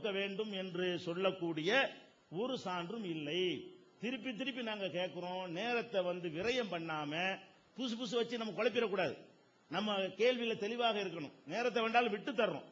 கொடுக்க வேண்டும் என்று சொல்லக்கூடிய ஒரு சான்றும் இல்லை. திருப்பி திருப்பி நாங்க கேட்கிறோம் நேரத்தை வந்து விரயம் பண்ணாம புதுசு புதுசு வச்சு நம்ம குழப்பிடக்கூடாது. நம்ம கேள்வியில தெளிவாக இருக்கணும். நேரத்தை வேண்டாலும் விட்டு தர்றோம்.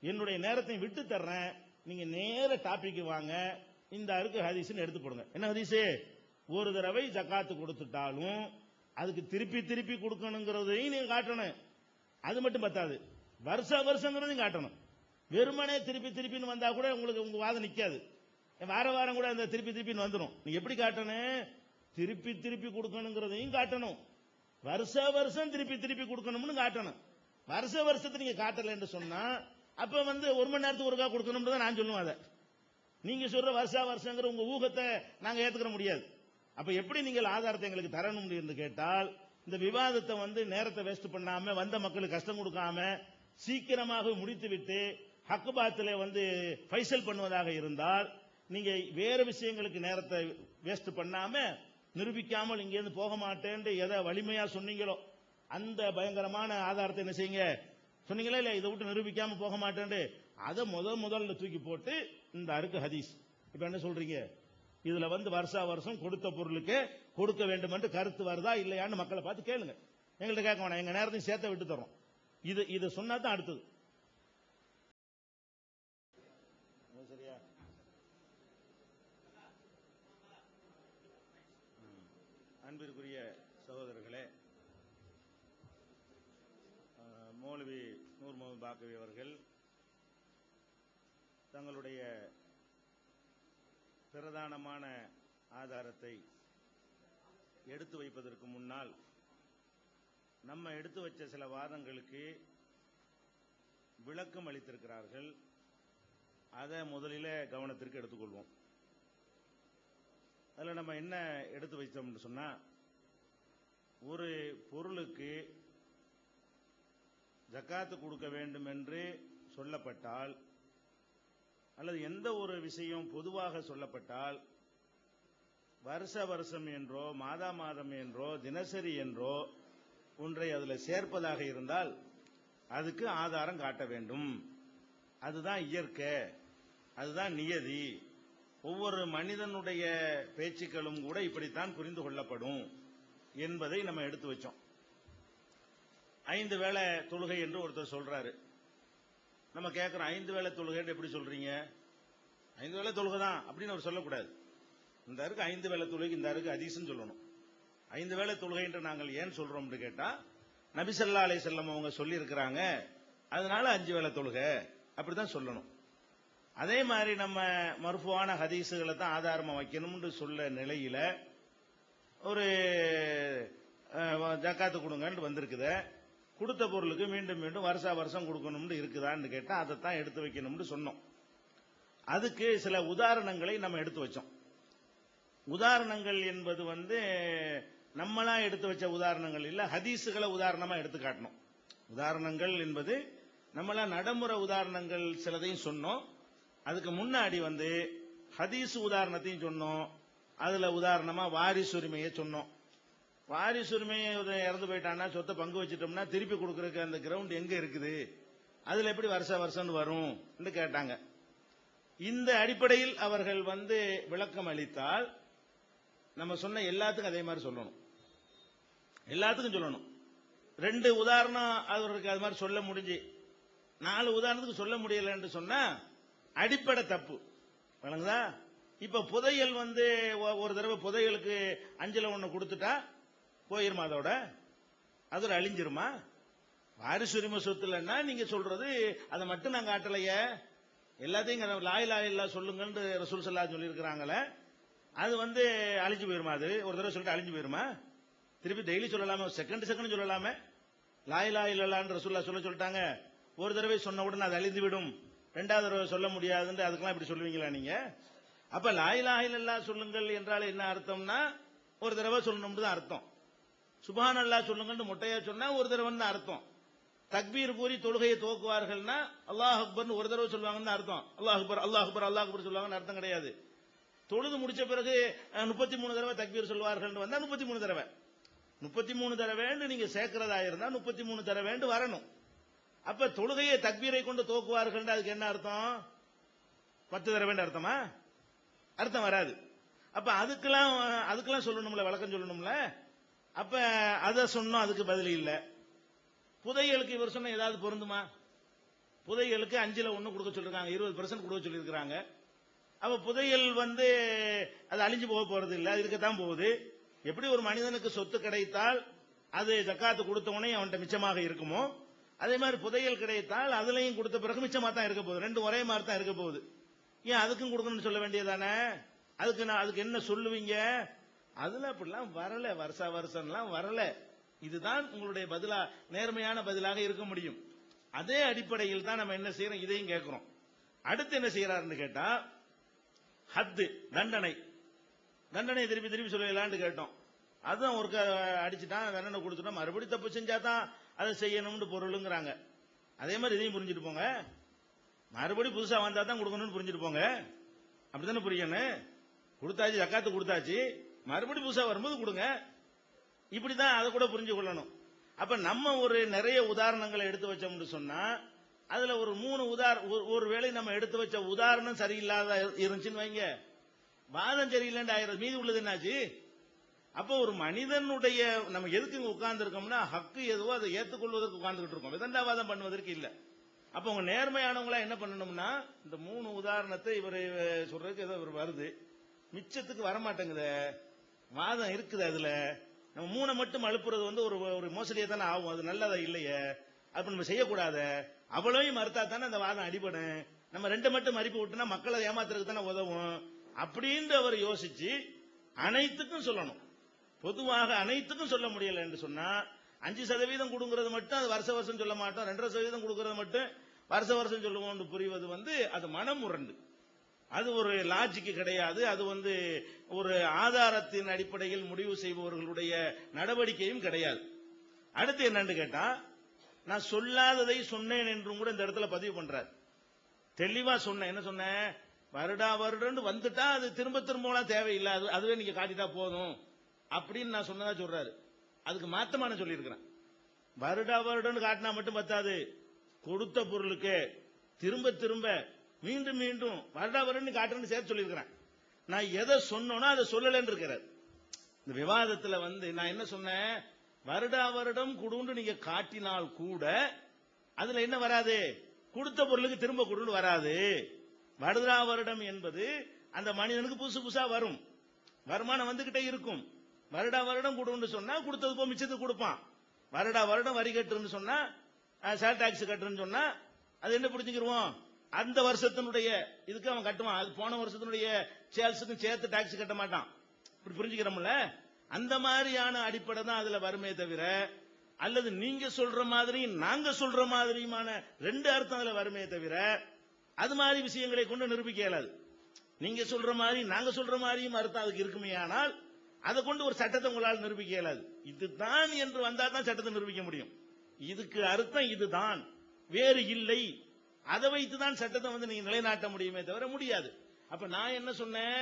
என்னுடைய நேரத்தையும் விட்டு தர்றேன். நீங்க நேர டாபிக் வாங்க. இந்த அருக்கு ஹதீஸ்னு எடுத்து போடுங்க. என்ன ஹதீஸு? ஒரு தடவை ஜக்காத்து கொடுத்துட்டாலும் அதுக்கு திருப்பி திருப்பி கொடுக்கணுங்கிறதையும் நீங்க காட்டணும். அது மட்டும் பத்தாது. வருஷ வருஷங்கிறதையும் காட்டணும். வெறுமனே திருப்பி திருப்பின்னு வந்தா கூட உங்களுக்கு உங்க வாதம் நிக்காது. வார வாரம் கூட அந்த திருப்பி திருப்பின்னு வந்துடும் நீ எப்படி காட்டணும் திருப்பி திருப்பி கொடுக்கணுங்கிறதையும் காட்டணும். வருஷ வருஷம் திருப்பி திருப்பி கொடுக்கணும்னு காட்டணும். வருஷ வருஷத்தை நீங்க காட்டல என்று சொன்னா அப்ப வந்து ஒரு மணி நேரத்துக்கு ஒருக்கா கொடுக்கணும்னு தான் நான் சொல்லுவேன் அதை. நீங்க சொல்ற வருஷா வருஷங்கிற உங்க ஊகத்தை நாங்க ஏத்துக்கிற முடியாது. அப்ப எப்படி நீங்கள் ஆதாரத்தை எங்களுக்கு தரணும் என்று கேட்டால் இந்த விவாதத்தை வந்து நேரத்தை வேஸ்ட் பண்ணாம வந்த மக்களுக்கு கஷ்டம் கொடுக்காம சீக்கிரமாக முடித்து விட்டு ஹக்குபாத்தில் வந்து ஃபைசல் பண்ணுவதாக இருந்தால் நீங்க வேறு விஷயங்களுக்கு நேரத்தை வேஸ்ட் பண்ணாம நிரூபிக்காமல் இங்கேருந்து போக மாட்டேன்ட்டு எதை வலிமையா சொன்னீங்களோ அந்த பயங்கரமான ஆதாரத்தை என்ன செய்யுங்க? சொன்னீங்களா? இல்ல இதை விட்டு நிரூபிக்காம போக மாட்டேன்ட்டு அதை முத முதல்ல தூக்கி போட்டு இந்த அருக்கு ஹதீஸ். இப்ப என்ன சொல்றீங்க? இதுல வந்து வருஷா வருஷம் கொடுத்த பொருளுக்கு கொடுக்க வேண்டும் என்று கருத்து வருதா இல்லையான்னு மக்களை பார்த்து கேளுங்க. எங்கள்கிட்ட கேட்க வேணாம். எங்க நேரத்தையும் சேர்த்த விட்டு தரோம் இது இதை சொன்னா தான் அடுத்தது. ஆகவே அவர்கள் தங்களுடைய பிரதானமான ஆதாரத்தை எடுத்து வைப்பதற்கு முன்னால் நம்ம எடுத்து வச்ச சில வாதங்களுக்கு விளக்கம் அளித்திருக்கிறார்கள். அதை முதலில கவனத்திற்கு எடுத்துக்கொள்வோம். அதில் நம்ம என்ன எடுத்து வைத்தோம்னு சொன்னா ஒரு பொருளுக்கு ஜக்காத்து கொடுக்க வேண்டும் என்று சொல்லப்பட்டால் அல்லது எந்த ஒரு விஷயம் பொதுவாக சொல்லப்பட்டால் வருஷ வருஷம் என்றோ மாதா மாதம் என்றோ தினசரி என்றோ ஒன்றை அதில் சேர்ப்பதாக இருந்தால் அதுக்கு ஆதாரம் காட்ட வேண்டும். அதுதான் இயற்கை. அதுதான் நியதி. ஒவ்வொரு மனிதனுடைய பேச்சுக்களும் கூட இப்படித்தான் புரிந்து கொள்ளப்படும் என்பதை நம்ம எடுத்து வச்சோம். ஐந்து வேளை தொழுகை என்று ஒருத்தர் சொல்றாரு. நம்ம கேட்கிறோம் ஐந்து வேளை தொழுகைன்னு எப்படி சொல்றீங்க? ஐந்து வேளை தொழுகை தான் அப்படின்னு அவர் சொல்லக்கூடாது. இந்த அருக்கு ஐந்து வேளை தொழுகை இந்த அருக்கு அதிசம் சொல்லணும். ஐந்து வேளை தொழுகை என்று நாங்கள் ஏன் சொல்றோம்னு கேட்டா நபிசல்லா அலை செல்லம் அவங்க சொல்லி இருக்கிறாங்க அதனால அஞ்சு வேளை தொழுகை அப்படிதான் சொல்லணும். அதே மாதிரி நம்ம மருப்புவான ஹதீஸுகளை தான் ஆதாரமா வைக்கணும்னு சொல்ல நிலையில ஒரு ஜக்காத்து கொடுங்கன்னு வந்திருக்குது. கொடுத்த பொருளுக்கு மீண்டும் மீண்டும் வருஷா வருஷம் கொடுக்கணும்னு இருக்குதான்னு கேட்டால் அதை தான் எடுத்து வைக்கணும்னு சொன்னோம். அதுக்கு சில உதாரணங்களை நம்ம எடுத்து வச்சோம். உதாரணங்கள் என்பது வந்து நம்மளா எடுத்து வச்ச உதாரணங்கள் இல்லை ஹதீஸுகளை உதாரணமாக எடுத்து காட்டணும். உதாரணங்கள் என்பது நம்மளா நடைமுறை உதாரணங்கள் சிலதையும் சொன்னோம். அதுக்கு முன்னாடி வந்து ஹதீஸ் உதாரணத்தையும் சொன்னோம். அதுல உதாரணமா வாரிசுரிமையை சொன்னோம். வாரிசுரிமை இறந்து போயிட்டான்னா சொத்தை பங்கு வச்சிட்டோம்னா திருப்பி கொடுக்கறதுக்கு அந்த கிரவுண்ட் எங்க இருக்குது? அதுல எப்படி வருஷ வருஷம் வரும்? கேட்டாங்க. இந்த அடிப்படையில் அவர்கள் வந்து விளக்கம் அளித்தால் நம்ம சொன்ன எல்லாத்துக்கும் அதே மாதிரி சொல்லணும். எல்லாத்துக்கும் சொல்லணும். ரெண்டு உதாரணம் அவருக்கு அது மாதிரி சொல்ல முடிஞ்சு. நாலு உதாரணத்துக்கு சொல்ல முடியலன்னு சொன்னா அடிப்படை தப்பு. வழங்குதா இப்ப புதையல் வந்து ஒ- ஒரு தடவை புதையலுக்கு அஞ்சல ஒண்ணு கொடுத்துட்டா போயிருமா அதோட? அதோட அழிஞ்சிருமா? வாரிசுரிமை சொத்துலன்னா சொத்து இல்லைன்னா நீங்க சொல்றது அதை மட்டும் நாங்க காட்டலையே. எல்லாத்தையும் லாய் லாய் இல்லா சொல்லுங்கன்னு ரசூல் சல்லா சொல்லியிருக்கிறாங்களே அது வந்து அழிஞ்சு போயிருமா அது? ஒரு தடவை சொல்லிட்டு அழிஞ்சு போயிருமா? திருப்பி டெய்லி சொல்லலாமே செகண்ட் செகண்ட் சொல்லலாமே. லாய் லாய் இல்லலான்னு ரசூல்லா சொல்ல சொல்லிட்டாங்க. ஒரு தடவை சொன்ன உடனே அது அழிந்து விடும். ரெண்டாவது தடவை சொல்ல முடியாதுன்னு அதுக்கெல்லாம் இப்படி சொல்லுவீங்களா நீங்க? அப்ப லாய் லாய் இல்லா சொல்லுங்கள் என்றால் என்ன அர்த்தம்னா ஒரு தடவை சொல்லணும்னு தான் அர்த்தம். சுபான் அல்லா சொல்லுங்கன்னு மொட்டையா சொன்னா ஒரு தடவைன்னு அர்த்தம். தக்பீர் கூறி தொழுகையை துவக்குவார்கள்னா அல்லாஹ் அக்பர்னு ஒரு தடவை சொல்லுவாங்கன்னு அர்த்தம். அல்லாஹ் அக்பர் அல்லாஹ் அக்பர் அல்லாஹ் அக்பர் சொல்லுவாங்கன்னு அர்த்தம் கிடையாது. தொழுது முடிச்ச பிறகு முப்பத்தி மூணு தடவை தக்பீர் சொல்வார்கள் வந்தா முப்பத்தி மூணு தடவை. முப்பத்தி மூணு தடவைன்னு நீங்க சேர்க்கிறதா இருந்தா முப்பத்தி மூணு தடவைன்னு வரணும். அப்ப தொழுகையை தக்பீரை கொண்டு தோக்குவார்கள் அதுக்கு என்ன அர்த்தம்? பத்து தடவைன்னு அர்த்தமா? அர்த்தம் வராது. அப்ப அதுக்கெல்லாம் அதுக்கெல்லாம் சொல்லணும்ல விளக்கம் சொல்லணும்ல? அப்ப அதை சொன்னோம் அதுக்கு பதில் இல்ல. புதையலுக்கு இவர் சொன்ன ஏதாவது பொருந்துமா? புதையலுக்கு அஞ்சுல ஒண்ணு கொடுக்க சொல்லிருக்காங்க இருபது பெர்சன்ட் கொடுக்க சொல்லியிருக்காங்க அப்ப புதையல் வந்து அது அழிஞ்சு போக போறது இல்ல இருக்கத்தான் போகுது. எப்படி ஒரு மனிதனுக்கு சொத்து கிடைத்தால் அது ஜக்காத்து கொடுத்த உடனே அவன்கிட்ட மிச்சமாக இருக்குமோ? அதே மாதிரி புதையல் கிடைத்தால் அதுலயும் கொடுத்த பிறகு மிச்சமா தான் இருக்க போகுது. ரெண்டு ஒரே மாதிரி தான் இருக்க போகுது. ஏன் அதுக்கும் கொடுக்கணும்னு சொல்ல வேண்டியதானே அதுக்கு நான் அதுக்கு என்ன சொல்லுவீங்க? அதுல அப்படிலாம் வரல வருஷா வருஷம்லாம் வரல. இதுதான் உங்களுடைய பதிலா நேர்மையான பதிலாக இருக்க முடியும். அதே அடிப்படையில் தான் நம்ம என்ன செய்யறோம் இதையும் கேட்கிறோம். அடுத்து என்ன செய்யறாருன்னு கேட்டா ஹத்து தண்டனை. தண்டனை திருப்பி திருப்பி சொல்லலான்னு கேட்டோம். அதுவும் ஒரு அடிச்சுட்டான் தண்டனை கொடுத்துட்டோம் மறுபடியும் தப்பு செஞ்சா தான் அதை செய்யணும்னு பொருளுங்கிறாங்க. அதே மாதிரி இதையும் புரிஞ்சுட்டு போங்க. மறுபடியும் புதுசா வந்தா தான் கொடுக்கணும்னு புரிஞ்சுட்டு போங்க. அப்படித்தானே புரியணும்? கொடுத்தாச்சு ஜக்காத்து கொடுத்தாச்சு. மறுபடியும் புதுசா வரும்போது கொடுங்க. இப்படிதான் அதை கூட புரிஞ்சு கொள்ளணும். அப்ப நம்ம ஒரு நிறைய உதாரணங்களை எடுத்து வச்சோம்னு சொன்னா அதுல ஒரு மூணு உதார ஒரு- ஒரு வேளை நம்ம எடுத்து வச்ச உதாரணம் சரியில்லாத இருந்துச்சுன்னு வைங்க. வாதம் சரியில்லைன்னு ஆயிரம் மீதி உள்ளது என்னாச்சு? அப்போ ஒரு மனிதனுடைய நம்ம எதுக்கு இங்க உட்கார்ந்து இருக்கோம்னா ஹக்கு எதுவோ அதை ஏத்துக்கொள்வதற்கு உட்கார்ந்துகிட்டு இருக்கோம். விதண்டாவாதம் பண்ணுவதற்கு இல்ல. அப்ப உங்க நேர்மையானவங்களா என்ன பண்ணணும்னா இந்த மூணு உதாரணத்தை இவர் சொல்றதுக்கு ஏதோ இவர் வருது. மிச்சத்துக்கு வரமாட்டேங்குது. வாதம் இருக்குது அதுல. நம்ம மூணை மட்டும் அழுப்புறது வந்து ஒரு ஒரு மோசடியா தானே ஆகும். அது நல்லதா இல்லையே? அப்ப நம்ம செய்யக்கூடாத? அவ்வளவையும் மறுத்தா தானே அந்த வாதம் அடிபடும். நம்ம ரெண்டு மட்டும் மறுப்பு விட்டுனா மக்களை ஏமாத்துறதுக்கு தானே உதவும். அப்படின்னு அவர் யோசிச்சு அனைத்துக்கும் சொல்லணும். பொதுவாக அனைத்துக்கும் சொல்ல முடியல என்று சொன்னா அஞ்சு சதவீதம் கொடுங்கறது மட்டும் அது வருஷ வருஷம் சொல்ல மாட்டோம். ரெண்டரை சதவீதம் கொடுக்கறது மட்டும் வருஷ வருஷம் சொல்லுவோம்னு புரிவது வந்து அது மனமுரண்டு அது ஒரு லாஜிக்கு கிடையாது. அது வந்து ஒரு ஆதாரத்தின் அடிப்படையில் முடிவு செய்பவர்களுடைய நடவடிக்கையும் கிடையாது. அடுத்து என்னன்னு கேட்டா நான் சொல்லாததை சொன்னேன் என்றும் கூட இந்த இடத்துல பதிவு பண்றார். தெளிவா சொன்னேன். என்ன சொன்னேன்? வருடா வருடம் வந்துட்டா அது திரும்ப திரும்பலாம் தேவையில்லை. அது அதுவே நீங்க காட்டிட்டா போதும். அப்படின்னு நான் சொன்னதா சொல்றாரு. அதுக்கு மாத்தமான நான் சொல்லியிருக்கிறேன். வருடா வருடம் காட்டினா மட்டும் பத்தாது. கொடுத்த பொருளுக்கு திரும்ப திரும்ப மீண்டும் மீண்டும் வருடா வருடம் காட்டுறேன்னு சேர்த்து சொல்லியிருக்கிறேன். நான் எதை சொன்னோனோ அதை சொல்லலன்னு இருக்கிறார். இந்த விவாதத்துல வந்து நான் என்ன சொன்னேன்? வருடா வருடம் கொடுன்னு நீங்க காட்டினால் கூட அதுல என்ன வராது? கொடுத்த பொருளுக்கு திரும்ப கொடுன்னு வராது. வருடா வருடம் என்பது அந்த மனிதனுக்கு புதுசு புதுசா வரும். வருமானம் வந்துகிட்டே இருக்கும். வருடா வருடம் கொடுன்னு சொன்னா கொடுத்தது போ மிச்சத்துக்கு கொடுப்பான். வருடா வருடம் வரி கட்டுன்னு சொன்னா சேல் டாக்ஸ் கட்டுன்னு சொன்னா அது என்ன பிடிச்சிக்கிருவோம் அந்த வருஷத்தினுடைய இதுக்கு அவன் கட்டுவான். அது போன வருஷத்தினுடைய சேல்ஸுக்கும் சேர்த்து டாக்ஸ் கட்ட மாட்டான். இப்படி புரிஞ்சுக்கிறோம்ல? அந்த மாதிரியான அடிப்படை தான் அதுல வருமே தவிர அல்லது நீங்க சொல்ற மாதிரி நாங்க சொல்ற மாதிரியுமான ரெண்டு அர்த்தம் அதுல வருமே தவிர அது மாதிரி விஷயங்களை கொண்டு நிரூபிக்க இயலாது நீங்க சொல்ற மாதிரி நாங்க சொல்ற மாதிரியும் அர்த்தம் அதுக்கு இருக்குமே ஆனால் அதை கொண்டு ஒரு சட்டத்தை உங்களால் நிரூபிக்க இயலாது இதுதான் என்று வந்தா தான் சட்டத்தை நிரூபிக்க முடியும். இதுக்கு அர்த்தம் இதுதான். வேறு இல்லை. அதை வைத்து தான் சட்டத்தை வந்து நீங்க நிலைநாட்ட முடியுமே தவிர முடியாது. அப்ப நான் என்ன சொன்னேன்?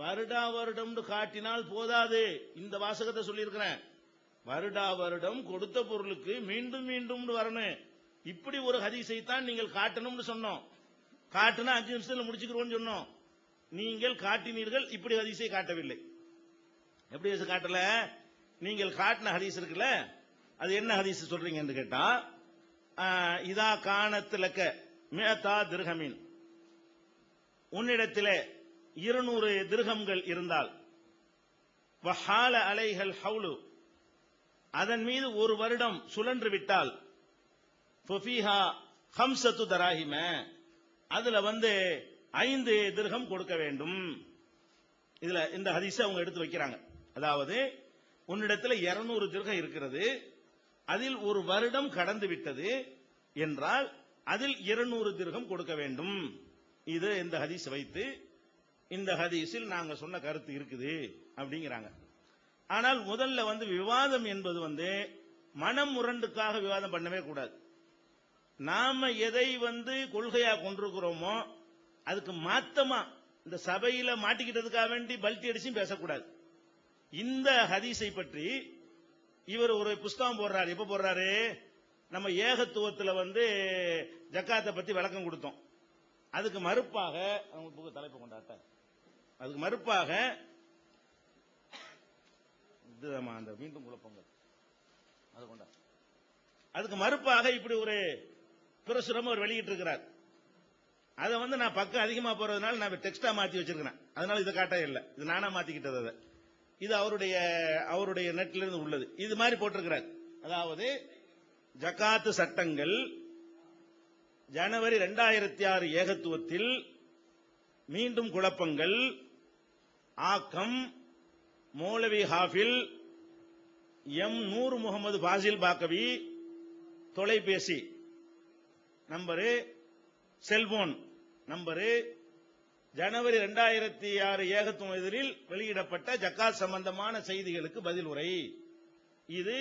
வருடா வருடம் காட்டினால் போதாது. இந்த வாசகத்தை சொல்லியிருக்கிறேன். வருடா வருடம் கொடுத்த பொருளுக்கு மீண்டும் மீண்டும் வரணும். இப்படி ஒரு ஹதீஸை தான் நீங்கள் காட்டணும்னு சொன்னோம். காட்டுனா அஞ்சு நிமிஷத்துல முடிச்சுக்கிறோம்னு சொன்னோம். நீங்கள் காட்டினீர்கள் இப்படி ஹதீஸை காட்டவில்லை. எப்படி ஹதீஸ் காட்டல? நீங்கள் காட்டின ஹதீஸ் இருக்குல்ல? அது என்ன ஹதீஸ் சொல்றீங்க என்று கேட்டா இதா காணத்திலக்க. மேதா திருகமின். உன்னிடத்திலே இருநூறு திருகங்கள் இருந்தால் வஹால அலைகள் ஹவுலு அதன் மீது ஒரு வருடம் சுழன்று விட்டால் ஃபஃபீஹா ஹம்சத்து தராஹிம அதுல வந்து ஐந்து திருகம் கொடுக்க வேண்டும். இதுல இந்த ஹதீஸை அவங்க எடுத்து வைக்கிறாங்க. அதாவது உன்னிடத்துல 200 திருகம் இருக்கிறது அதில் ஒரு வருடம் கடந்து விட்டது என்றால் அதில் 200 திருகம் கொடுக்க வேண்டும். இது இந்த ஹதீஸ் வைத்து இந்த ஹதீஸில் நாங்க சொன்ன கருத்து இருக்குது அப்படிங்கிறாங்க. ஆனால் முதல்ல வந்து விவாதம் என்பது வந்து மனம் முரண்டுக்காக விவாதம் பண்ணவே கூடாது. நாம எதை வந்து கொள்கையா கொண்டிருக்கிறோமோ அதுக்கு மாத்தமா இந்த சபையில மாட்டிக்கிட்டதுக்காக வேண்டி பல்ட்டி அடிச்சும் பேசக்கூடாது. இந்த ஹதீஸை பற்றி இவர் ஒரு புஸ்தகம் போடுறாரு. எப்ப போடுறாரு? நம்ம ஏகத்துவத்தில் வந்து ஜக்காத்தை பத்தி விளக்கம் கொடுத்தோம். அதுக்கு மறுப்பாக அவங்க புக்கு தலைப்பு கொண்டாட்ட. அதுக்கு மறுப்பாக இதுதாம்மா அந்த மீண்டும் குழப்பங்கள். அது கொண்டா. அதுக்கு மறுப்பாக இப்படி ஒரு பிரசுரம் அவர் வெளியிட்டு இருக்கிறார் அதை வந்து நான் பக்கம் அதிகமாக போறதுனால நான் டெக்ஸ்டா மாத்தி வச்சிருக்கிறேன். அதனால இதை காட்ட இல்லை. இது நானா மாத்திக்கிட்டது அதை. இது அவருடைய அவருடைய நெட்ல இருந்து உள்ளது. இது மாதிரி போட்டிருக்கிறார். அதாவது ஜகாத்து சட்டங்கள் ஜனவரி ரெண்டாயிரத்தி ஆறு ஏகத்துவத்தில் மீண்டும் குழப்பங்கள். ஆக்கம் மௌலவி ஹாஃபில் எம் நூர் முகமது பாசில் பாக்கவி தொலைபேசி நம்பரு செல்போன் நம்பரு. ஜனவரி ரெண்டாயிரத்தி ஆறு ஏகத்துவ எதிரில் வெளியிடப்பட்ட ஜக்காத் சம்பந்தமான செய்திகளுக்கு பதில் உரை இது